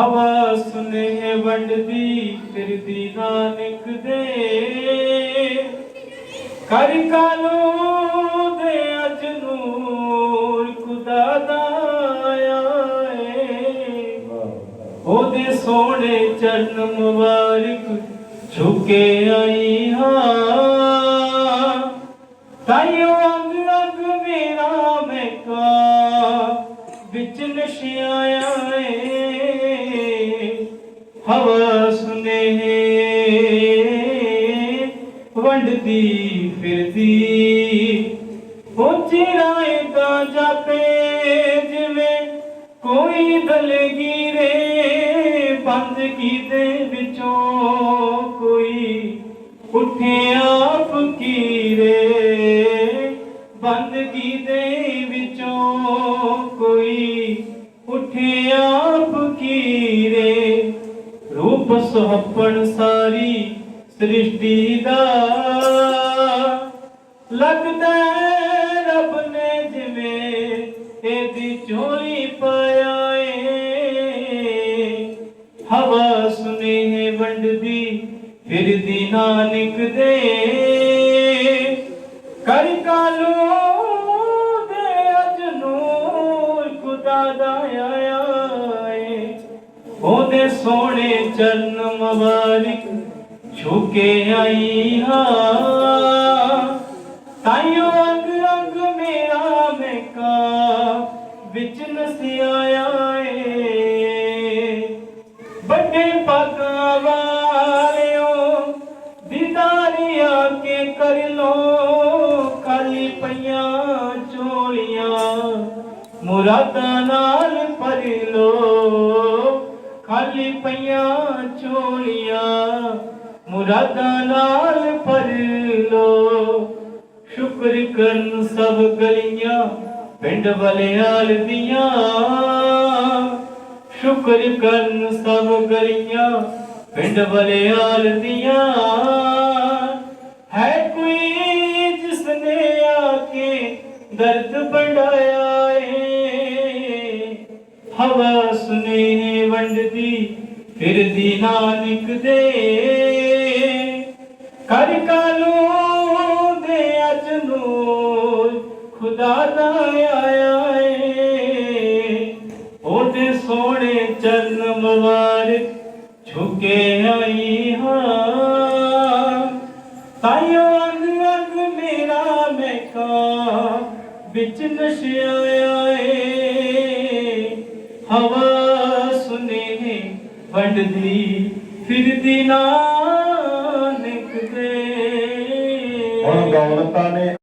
ਹਵਾ ਸੁਨੇ ਵੰਡਦੀ ਫਿਰਦੀ ਨਾਨਕ ਦੇ। ਕਰ ਕਾਲੂ ਦੇ ਅਜ ਨੂਰ ਖੁਦਾ ਦਾ ਆਇਆ ਉਹਦੇ ਸੋਹਣੇ ਚਰਨ ਮੁਬਾਰਕ ਝੁਕੇ ਆਈ ਹਾਂ। ਤਾਈਓ ਅੰਗ ਅੰਗ ਮੇਰਾ ਮੈਂ ਕਾ ਵਿੱਚ ਨਸ਼ਿਆ ਏ ਹਵਾ ਸੁਨੇਹੇ ਵੰਡਦੀ ਫਿਰਦੀ। ਉੱਚੀ ਰਾਏ ਦਾ ਜਾਪੇ, ਜਿਵੇਂ ਕੋਈ ਦਲਗੀਰੇ ਬੰਦਗੀ ਦੇ ਵਿੱਚੋਂ ਕੋਈ ਉੱਠਿਆ ਫਕੀਰੇ ਬੰਦਗੀ ਦੇ ਵਿੱਚੋਂ ਸੁਹੱਪਣ ਸਾਰੀ ਸ੍ਰਿਸ਼ਟੀ ਦਾ। ਲੱਗਦਾ ਰੱਬ ਨੇ ਜਿਵੇਂ ਇਹਦੀ ਝੋਲੀ ਪਾਇਆ ਏ। ਹਵਾ ਸੁਨੇਹੇ ਵੰਡਦੀ, ਫਿਰਦੀ ਨਾਨਕ ਦੇ। ਉਹਦੇ ਸੋਹਣੇ ਚਰਨ ਮੁਬਾਰਕ ਝੁਕੇ ਆਈ ਹਾਂ। ਤਾਈਓ ਅੰਗ ਅੰਗ ਮੇਰਾ ਮੇਕਾ ਵਿੱਚ ਨਸਿਆਇਆ ਏ। ਵੱਡੇ ਪਾਗਾ ਵਾਲਿਓ, ਦੀਦਾਰੀਆ ਕੇ ਕਰ ਲੋ ਕਾਲੀ ਪਈਆਂ ਝੋਲੀਆਂ ਮੁਰਾਦਾਂ ਨਾਲ ਭਰ ਲੋ। ਖਾਲੀ ਪਈਆਂ ਝੋਲੀਆਂ ਮੁਰਾਦਾਂ ਨਾਲ ਭਰ ਲੋ। ਸ਼ੁਕਰ ਕਰਨ ਸਭ ਗਲੀਆਂ, ਪਿੰਡ ਬਲਿਆਲ ਦੀਆਂ। ਸ਼ੁਕਰ ਕਰਨ ਸਭ ਗਲੀਆਂ, ਪਿੰਡ ਬਲਿਆਲ ਦੀਆਂ। ਹੈ ਕੋਈ ਜਿਸਨੇ ਆ ਕੇ ਦਰਦ ਵੰਡਾਇਆ ਏ ਹਵਾ ਸੁਨੇ ਵੰਡਦੀ, ਫਿਰਦੀ ਨਾਨਕ ਦੇ। ਕਰ ਕਾਲੂ ਦੇ ਅਜ ਨੂਰ ਖੁਦਾ ਦਾ ਆਇਆ ਏ। ਉਹਦੇ ਸੋਹਣੇ ਚਰਨ ਮੁਬਾਰਕ ਝੁਕੇ ਆਈ ਹਾਂ। ਤਾਈਓ ਅੰਗ ਅੰਗ ਮੇਰਾ ਮੈਂ ਕਾ ਵਿੱਚ ਨਸ਼ਿਆ ਏ। ਹਵਾ ਸੁਨੇ ਵੰਡਦੀ ਫਿਰਦੀ ਨਾਨਕ ਦੇ। ਹੁਣ ਗੌਰਤਾ ਨੇ